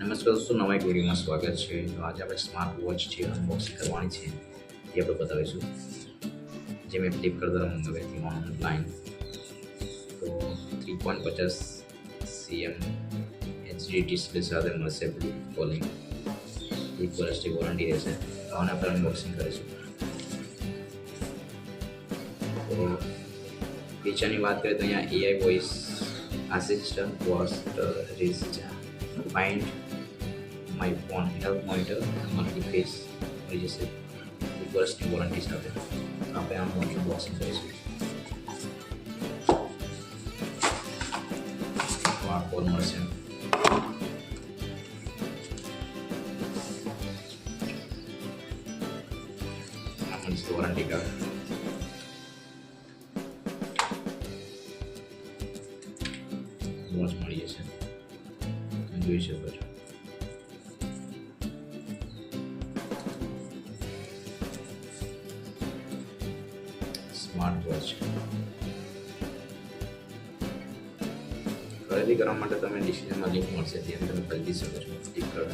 નમસ્કાર દોસ્તો, નવા એક વિડીયોમાં સ્વાગત છે. તો આજે આપણે સ્માર્ટ વોચ છે અનબોક્સિંગ કરવાની છે, એ આપણે બતાવીશું. જે મેં ફ્લિપકાર્ટ દ્વારા મંગાવી હતી ઓનલાઈન તો થ્રી પોઈન્ટ પચાસ સીએમ એચડી ડિસ્પ્લે સાથે મળશે બ્લુ કોલિંગ એક વર્ષની વોરંટી રહેશે. તો આને આપણે અનબોક્સિંગ કરીશું. તો ફીચરની વાત કરીએ તો અહીંયા AI voice assistant wash wrist find my phone health monitor મલ્ટીફેસ મળી જશે register વર્ષની વોરંટી સાથે આપણે આ મોટ બોક્સિંગ કરીશું તો આ ફોન મળશે આ મળશે વોરંટી કાર્ડ વોચ મળી જશે જોઈ શકો છો ખરીદી કરવા માટે તમે ડિસ્ક્રિપ્શનમાં લિંક મળશે ત્યાં તમે ખરીદી શકો છો. ફ્લિપકાર્ટ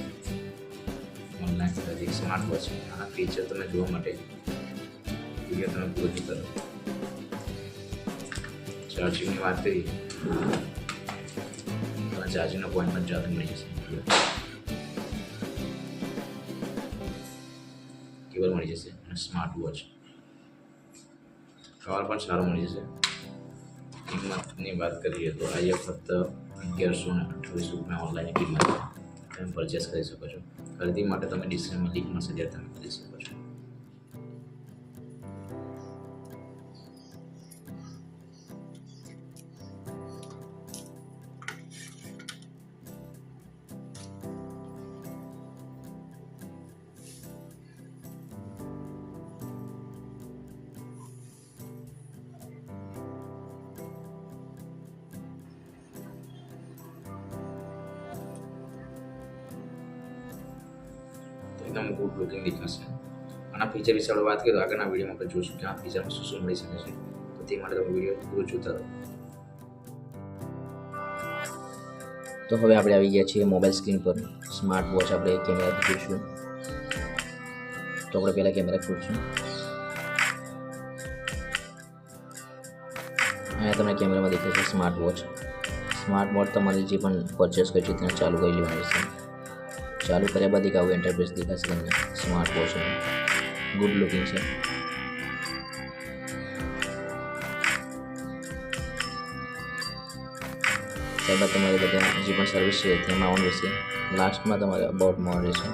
ઓનલાઈન ખરીદી સ્માર્ટ વોચ આ ફીચર તમે જોવા માટે વીડિયો તમે પૂરો રહો ચાર્જિંગની વાત કરીએ તો ચાર્જિંગનો પોઈન્ટ પણ ચાર્જ મળી જશે. કેબલ મળી જશે? અને સ્માર્ટ વોચ કવર પણ સારો મળી જશે. કિંમતની વાત કરીએ તો આ ફક્ત અગિયારસો ને અઠ્યાવીસ રૂપિયા ઓનલાઈન કિંમત તમે પરચેસ કરી શકો છો. ખરીદી માટે તમે ડિસ્કાઉન્ટમાં લિંક મળશે ત્યારે તમે કરી શકો છો તો એકદમ ગુડ લુકિંગ દેખાશે આના ફીચર વિશે આપણે વાત કરીએ તો આગળના વિડીયોમાં આપણે જોઈશું કે આ ફીચરમાં શું શું મળી શકે છે. તો તે માટે તમે વીડિયો પૂરો જોતા રહો. તો હવે આપણે આવી ગયા છીએ મોબાઈલ સ્ક્રીન પર. સ્માર્ટ વોચ આપણે કેમેરા જોઈશું. તો આપણે પહેલાં કેમેરા ખોલશું. અહીંયા તમને કેમેરામાં દેખાશે સ્માર્ટ વોચ સ્માર્ટ વોચ તમારે જે પણ પરચેસ કરી છે તેને ચાલુ કરી લેવાની છે. ચાલુ કર્યા બાદ એક આવું ઇન્ટરફેસ દેખાશે તમને. સ્માર્ટ વોચ ગુડ લુકિંગ છે. ત્યારબાદ તમારે બધા જે પણ સર્વિસ છે, તેમાં ઓન રહેશે. લાસ્ટમાં તમારે અબાઉટમાં ઓન રહેશે.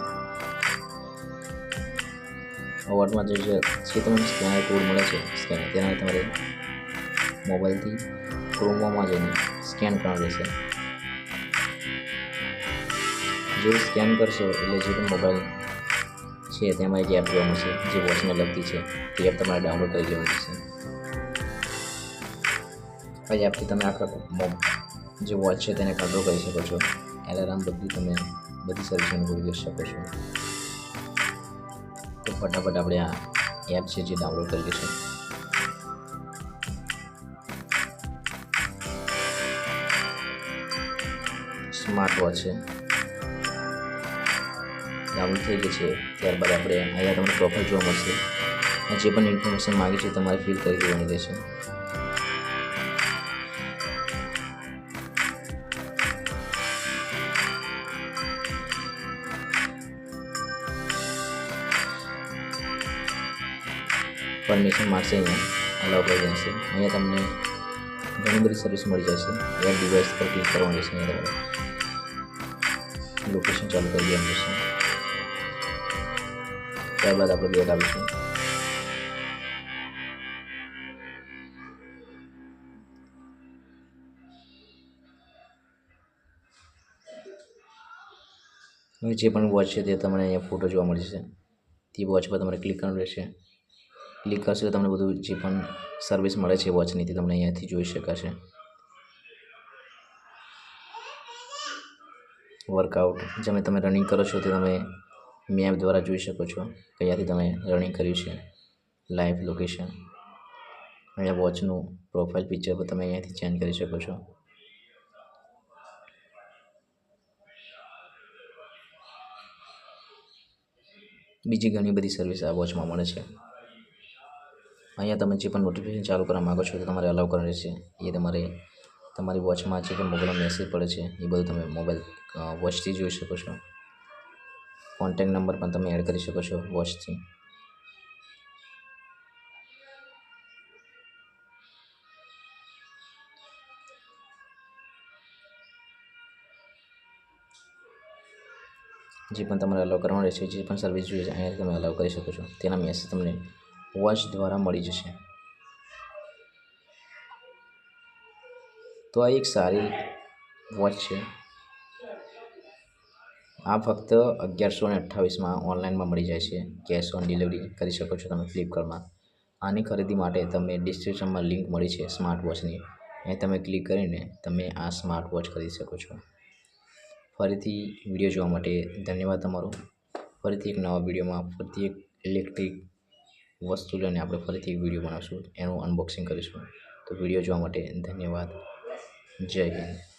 અબાઉટમાં જે છે, જે તમને સ્કેનર કોડ મળે છે સ્કેનર તેના તમારે મોબાઈલથી ક્રોમોમાં જઈને સ્કેન કરવાનું રહેશે. જે સ્કેન કરશો એટલે જે પણ મોબાઈલ છે તેમાં એક એપ જોવા મળશે, જે વોચને લગતી છે. તે એપ તમારે ડાઉનલોડ કરી લેવું પડશે. આ એપથી તમે આખા જે વોચ છે તેને કંટ્રોલ કરી શકો છો. એલાર્મ બધું તમે બધી સર્વિસ અનુભવી કરી શકો છો. તો ફટાફટ આપણે આ એપ છે જે ડાઉનલોડ કરી લઈશું સ્માર્ટ વોચ છે. ડાઉનલોડ થઈ છે ત્યારબાદ આપણે અહીંયા તમને પ્રોફાઇલ જોવા મળશે. જે પણ ઇન્ફોર્મેશન માગી છે તમારે ફિલ કરી દેવાની રહેશે. પરમિશન માગશે અહીંયા અલાઉ કરી દેશે અહીંયા તમને ઘણી બધી સર્વિસ મળી જશે. એપ ડિવાઇસ પર ક્લિક કરવાની રહેશે અહીંયા તમારે. લોકેશન ચાલુ કરી દેવાનું રહેશે. ત્યારબાદ આપણે બેટ આવીશું હવે જે પણ વોચ છે તે તમને અહીંયા ફોટો જોવા મળશે તે વોચ પર તમારે ક્લિક કરવાનું રહેશે. ક્લિક કરશો તમને બધું જે પણ સર્વિસ મળે છે વોચની તે તમને અહીંયાથી જોઈ શકાશે. વર્કઆઉટ જેમ તમે રનિંગ કરો છો તે તમે મેપ દ્વારા જોઈ શકો છો કયાથી તમે રનિંગ કર્યું છે, લાઈવ લોકેશન, અહીંયા વોચનું પ્રોફાઇલ પિક્ચર પણ તમે અહીંયાથી ચેન્જ કરી શકો છો. બીજી ઘણી બધી સર્વિસ આ વોચમાં મળે છે. અહીંયા તમે જે પણ નોટિફિકેશન ચાલુ કરવા માગો છો તો તમારે અલાઉ કરવાનું રહેશે. એ તમારે, તમારી વોચમાં જે પણ મોબાઈલમાં મેસેજ પડે છે એ બધું તમે મોબાઈલ વોચથી જોઈ શકો છો. કોન્ટેક નંબર પણ તમે એડ કરી શકો છો વોચથી જે પણ તમારે અલાઉ કરવાનું રહેશે, જે પણ સર્વિસ જોઈએ છે, અહીંયા તમે અલાઉ કરી શકો છો. તેના મેસેજ તમને વોચ દ્વારા મળી જશે. તો આ એક સારી વોચ છે. આ ફક્ત અગિયારસો ને અઠ્ઠાવીસમાં ઓનલાઈનમાં મળી જાય છે. કેશ ઓન ડિલિવરી કરી શકો છો તમે ફ્લિપકાર્ટમાં. આની ખરીદી માટે તમે ડિસ્ક્રિપ્શનમાં લિંક મળી છે સ્માર્ટ વોચની. એ તમે ક્લિક કરીને તમે આ સ્માર્ટ વોચ ખરીદી શકો છો. ફરીથી વીડિયો જોવા માટે ધન્યવાદ તમારો. ફરીથી એક નવા વિડીયોમાં ફરીથી એક ઇલેક્ટ્રિક વસ્તુ લઈને આપણે ફરીથી એક વીડિયો બનાવશું. એનું અનબોક્સિંગ કરીશું. તો વીડિયો જોવા માટે ધન્યવાદ. જય હિન્દ.